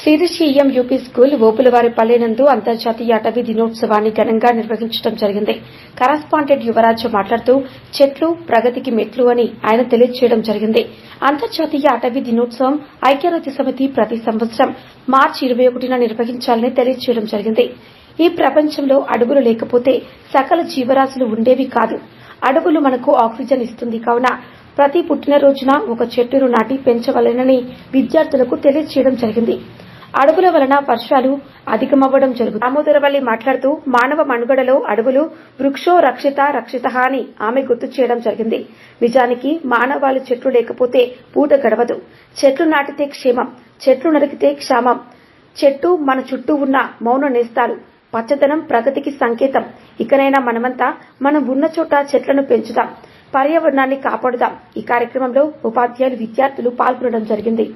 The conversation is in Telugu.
శ్రీరిషియం యూపీ స్కూల్ ఓపులవారి పల్లెనందు అంతర్జాతీయ అటవీ దినోత్సవాన్ని ఘనంగా నిర్వహించడం జరిగింది. కరస్పాండెంట్ యువరాజు మాట్లాడుతూ చెట్లు ప్రగతికి మెట్లు అని ఆయన తెలియజేయడం జరిగింది. అంతర్జాతీయ అటవీ దినోత్సవం ఐక్యరాజ్య సమితి ప్రతి సంవత్సరం మార్చి ఇరవై ఒకటిన నిర్వహించాలని తెలియజేయడం జరిగింది. ఈ ప్రపంచంలో అడవులు లేకపోతే సకల జీవరాశులు ఉండేవి కాదు. అడవులు మనకు ఆక్సిజన్ ఇస్తుంది కావున ప్రతి పుట్టినరోజున ఒక చెట్టును నాటి పెంచవలెనని విద్యార్థులకు తెలియజేయడం జరిగింది. అడవుల వలన వర్షాలు అధికమవ్వడం జరుగుతుంది. దామోదరవల్లి మాట్లాడుతూ మానవ మనుగడలో అడవులు వృక్షో రక్షిత రక్షిత అని ఆమె గుర్తు చేయడం జరిగింది. నిజానికి మానవాళి చెట్లు లేకపోతే పూట గడవదు. చెట్లు నాటితే క్షేమం చెట్లు నరికితే క్షామం. చెట్టు మన చుట్టూ ఉన్న మౌన నేస్తాలు పచ్చదనం ప్రగతికి సంకేతం. ఇకనైనా మనమంతా మనం ఉన్న చోట చెట్లను పెంచుదాం పర్యావరణాన్ని కాపాడుదాం. ఈ కార్యక్రమంలో ఉపాధ్యాయులు విద్యార్థులు పాల్గొనడం జరిగింది.